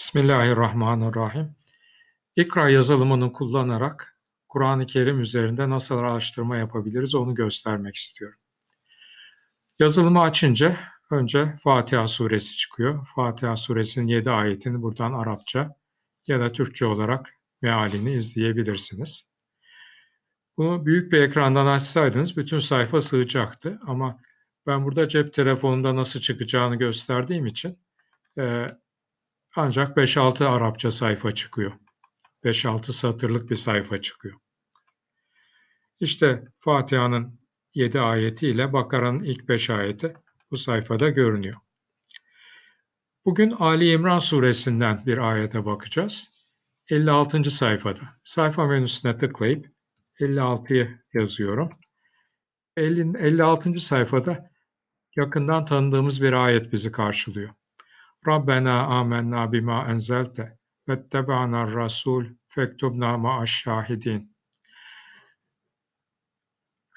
Bismillahirrahmanirrahim. İkra yazılımını kullanarak Kur'an-ı Kerim üzerinde nasıl araştırma yapabiliriz onu göstermek istiyorum. Yazılımı açınca önce Fatiha suresi çıkıyor. Fatiha suresinin 7 ayetini buradan Arapça ya da Türkçe olarak mealini izleyebilirsiniz. Bunu büyük bir ekrandan açsaydınız bütün sayfa sığacaktı ama ben burada cep telefonunda nasıl çıkacağını gösterdiğim için e, ancak 5-6 Arapça sayfa çıkıyor. 5-6 satırlık bir sayfa çıkıyor. İşte Fatiha'nın 7 ayeti ile Bakara'nın ilk 5 ayeti bu sayfada görünüyor. Bugün Ali İmran suresinden bir ayete bakacağız. 56. sayfada. Sayfa menüsüne tıklayıp 56'yı yazıyorum. 50, 56. sayfada yakından tanıdığımız bir ayet bizi karşılıyor. Rabbena amennâ bima enzelte vettebanar rasul fektubna ma'aş şahidin.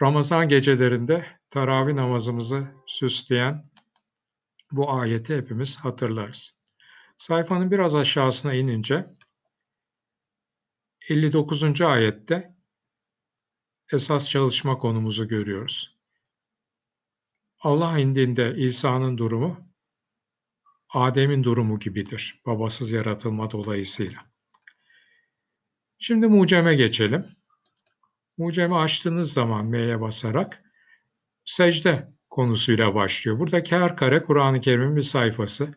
Ramazan gecelerinde taravih namazımızı süsleyen bu ayeti hepimiz hatırlarız. Sayfanın biraz aşağısına inince 59. ayette esas çalışma konumuzu görüyoruz. Allah indinde İsa'nın durumu Adem'in durumu gibidir. Babasız yaratılma dolayısıyla. Şimdi muceme geçelim. Muceme açtığınız zaman M'ye basarak secde konusuyla başlıyor. Buradaki her kare Kur'an-ı Kerim'in bir sayfası.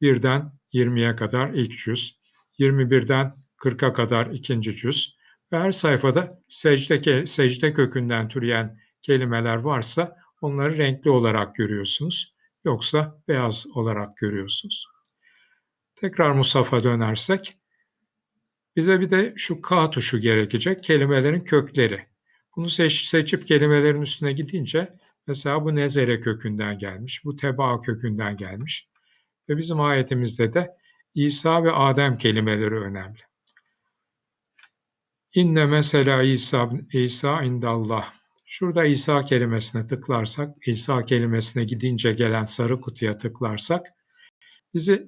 Birden 20'ye kadar ilk cüz, 21'den 40'a kadar ikinci cüz ve her sayfada secde, secde kökünden türeyen kelimeler varsa onları renkli olarak görüyorsunuz yoksa beyaz olarak görüyorsunuz. Tekrar Musaf'a dönersek bize bir de şu K tuşu gerekecek kelimelerin kökleri. Bunu seç, seçip kelimelerin üstüne gidince mesela bu nezere kökünden gelmiş, bu teba kökünden gelmiş. Ve bizim ayetimizde de İsa ve Adem kelimeleri önemli. İnne mesela İsa, İsa indallah. Şurada İsa kelimesine tıklarsak, İsa kelimesine gidince gelen sarı kutuya tıklarsak bizi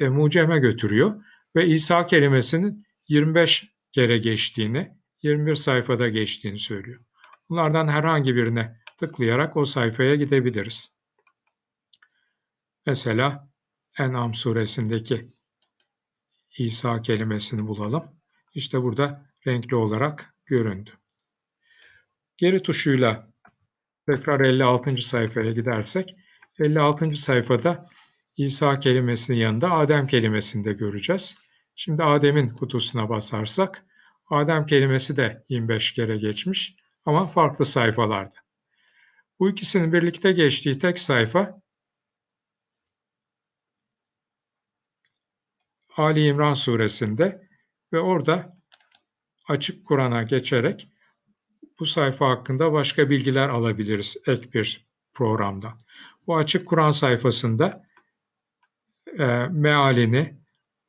e, muceme götürüyor ve İsa kelimesinin 25 kere geçtiğini, 21 sayfada geçtiğini söylüyor. Bunlardan herhangi birine tıklayarak o sayfaya gidebiliriz. Mesela En'am suresindeki İsa kelimesini bulalım. İşte burada renkli olarak göründü. Geri tuşuyla tekrar 56. sayfaya gidersek 56. sayfada İsa kelimesinin yanında Adem kelimesini de göreceğiz. Şimdi Adem'in kutusuna basarsak Adem kelimesi de 25 kere geçmiş ama farklı sayfalarda. Bu ikisinin birlikte geçtiği tek sayfa Ali İmran suresinde ve orada açık Kur'an'a geçerek bu sayfa hakkında başka bilgiler alabiliriz ek bir programda. Bu açık Kur'an sayfasında e, mealini,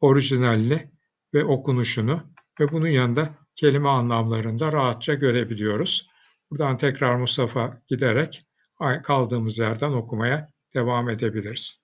orijinalini ve okunuşunu ve bunun yanında kelime anlamlarında rahatça görebiliyoruz. Buradan tekrar Mustafa giderek kaldığımız yerden okumaya devam edebiliriz.